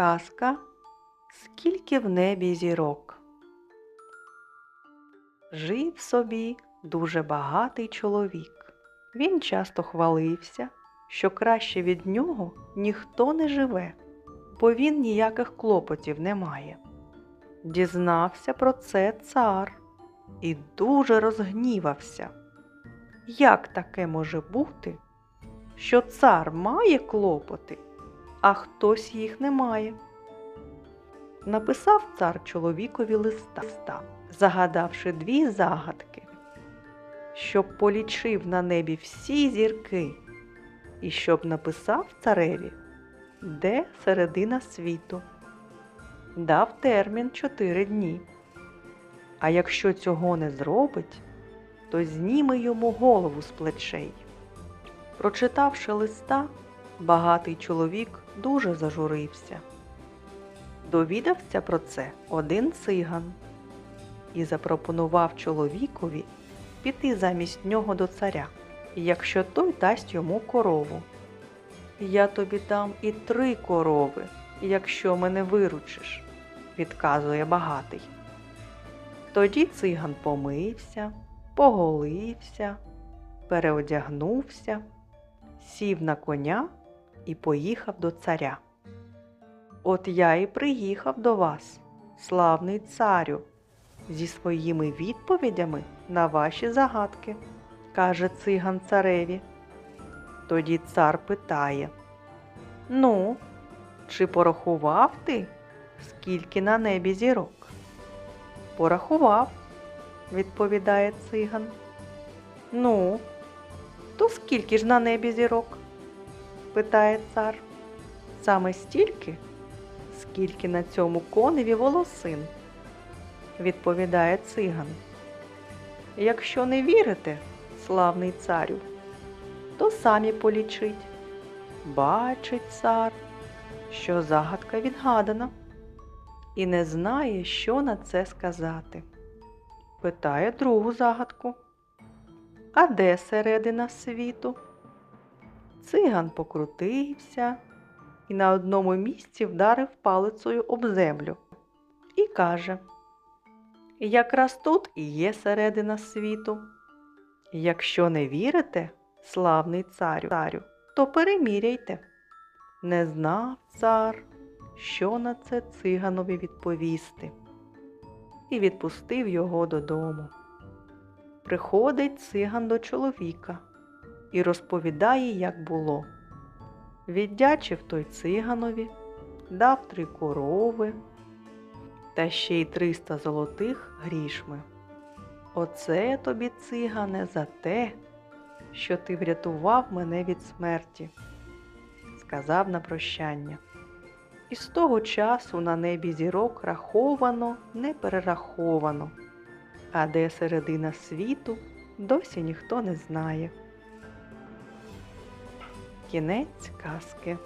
Казка Скільки в небі зірок. Жив собі дуже багатий чоловік. Він часто хвалився, що краще від нього ніхто не живе, бо він ніяких клопотів не має. Дізнався про це цар і дуже розгнівався. Як таке може бути, що цар має клопоти, а хтось їх не має? Написав цар чоловікові листа, загадавши дві загадки, щоб полічив на небі всі зірки, і щоб написав цареві, де середина світу. Дав термін чотири дні. А якщо цього не зробить, то зніме йому голову з плечей. Прочитавши листа, багатий чоловік дуже зажурився. Довідався про це один циган і запропонував чоловікові піти замість нього до царя, якщо той дасть йому корову. Я тобі дам і три корови, якщо мене виручиш, відказує багатий. Тоді циган помився, поголився, переодягнувся, сів на коня і поїхав до царя. От я і приїхав до вас, славний царю, зі своїми відповідями на ваші загадки, каже циган цареві. Тоді цар питає Ну, чи порахував ти, скільки на небі зірок? Порахував, відповідає циган. Ну, то скільки ж на небі зірок? Питає цар. Саме стільки, скільки на цьому коневі волосин, відповідає циган. Якщо не вірите, славний царю, то самі полічить. Бачить цар, що загадка відгадана, і не знає, що на це сказати. Питає другу загадку. А де середина світу? Циган покрутився і на одному місці вдарив палицею об землю і каже: Якраз тут і є середина світу. Якщо не вірите, славний царю, то переміряйте. Не знав цар, що на це циганові відповісти, і відпустив його додому. Приходить циган до чоловіка і розповідає, як було. Віддячив той циганові, дав три корови та ще й триста золотих грішми. Оце тобі, цигане, за те, що ти врятував мене від смерті, сказав на прощання. І з того часу на небі зірок раховано, не перераховано, а де середина світу досі ніхто не знає. Кінець казки.